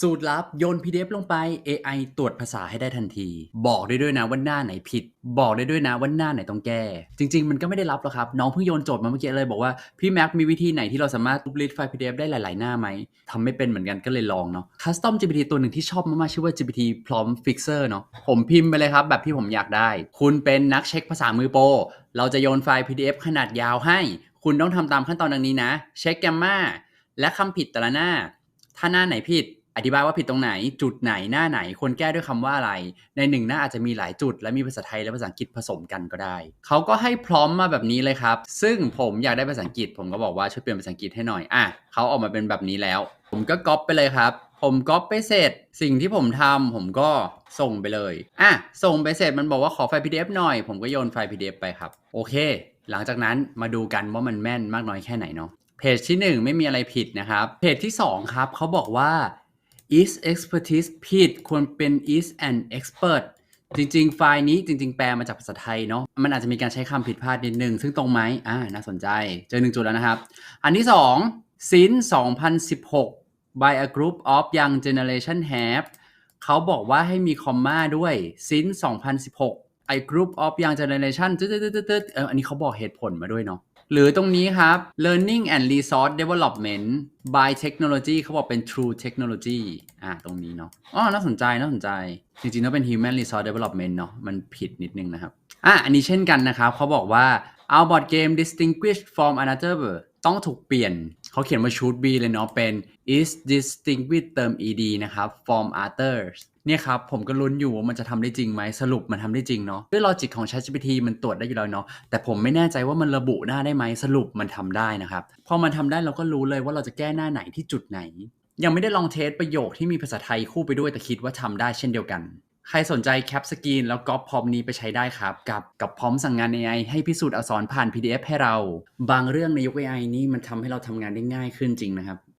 สูตรลับโยน PDF ลงไป AI ตรวจภาษาให้ได้ทันที บอกได้ด้วยนะว่าหน้าไหนผิด บอกได้ด้วยนะว่าหน้าไหนต้องแก้ จริง ๆ มันก็ไม่ได้ลับหรอกครับ น้องเพิ่งโยนโจทย์มาเมื่อกี้เลยบอกว่าพี่แม็กมีวิธีไหนที่เราสามารถ publish ไฟล์ PDF ได้หลาย ๆ หน้าไหมทำไม่เป็นเหมือนกันก็เลยลองเนาะ Custom GPT ตัวหนึ่งที่ชอบมากๆชื่อว่า GPT Prompt Fixer เนาะผมพิมพ์ไปเลยครับแบบที่ผมอยากได้ คุณเป็นนักเช็คภาษามือโปรเราจะโยนไฟล์ PDF ขนาดยาวให้ คุณต้องทำตามขั้นตอนดังนี้นะ เช็คแกรมมาและคำผิดแต่ละหน้า ถ้าหน้าไหนผิด อธิบายว่าผิดตรงไหน จุดไหนหน้าไหนควรแก้ด้วยคำว่าอะไร ในหนึ่งหน้าอาจจะมีหลายจุด และมีภาษาไทยและภาษาอังกฤษผสมกันก็ได้ เขาก็ให้พร้อมมาแบบนี้เลยครับ ซึ่งผมอยากได้ภาษาอังกฤษ ผมก็บอกว่าช่วยเปลี่ยนภาษาอังกฤษให้หน่อยอะเขาออกมาเป็นแบบนี้แล้ว ผมก็ก๊อปไปเลยครับ ผมก๊อปไปเสร็จ สิ่งที่ผมทำผมก็ส่งไปเลยอะส่งไปเสร็จมันบอกว่าขอไฟล์ PDF หน่อย ผมก็โยนไฟล์ PDF ไปครับ โอเค หลังจากนั้นมาดูกันว่ามันแม่นมากน้อยแค่ไหนเนาะเพจที่ 1 ไม่มีอะไรผิดนะครับเพจที่ 2 ครับเขาบอกว่า is expertise ผิดควรเป็น is an expert จริง ๆ ไฟล์นี้จริง ๆ แปลมาจากภาษาไทยเนาะมันอาจจะมีการใช้คำผิดพลาดนิดนึง ซึ่งตรงไหมอ่าน่าสนใจ เจอหนึ่งจุดแล้วนะครับ อันที่2 since 2016 by a group of young generation have เขาบอกว่าให้มีคอมมาด้วย s i n 2016 a group of young generation ตึ๊ดๆๆๆเอออันนี้เขาบอกเหตุผลมาด้วยเนาะ หรือตรงนี้ครับ learning and resource development by technology เขาบอกเป็น true technology อ่าตรงนี้เนาะอ๋อน่าสนใจน่าสนใจ จริงๆต้องเป็น human resource development เนาะมันผิดนิดนึงนะครับอะอันนี้เช่นกันนะครับเขาบอกว่า our board game distinguished from another ต้องถูกเปลี่ยน เขาเขียนว่า should be เลยเนาะเป็น is distinguished เติม ed นะครับ from others เนี่ยครับ ผมก็ลุ้นอยู่ว่ามันจะทำได้จริงไหมสรุปมันทำได้จริงเนาะด้วยลอจิกของ ChatGPT มันตรวจได้อยู่แล้วเนาะแต่ผมไม่แน่ใจว่ามันระบุหน้าได้ไหมสรุปมันทำได้นะครับพอมันทำได้เราก็รู้เลยว่าเราจะแก้หน้าไหนที่จุดไหน ยังไม่ได้ลองเทสประโยคที่มีภาษาไทยคู่ไปด้วยแต่คิดว่าทำได้เช่นเดียวกัน ใครสนใจแคปสกรีนแล้วก๊อปพร้อมนี้ไปใช้ได้ครับ กับกับพร้อมสั่งงาน AI ให้พิสูจน์อักษรผ่าน PDF ให้เรา บางเรื่องในยุค AI นี่มันทำให้เราทำงานได้ง่ายขึ้นจริงนะครับ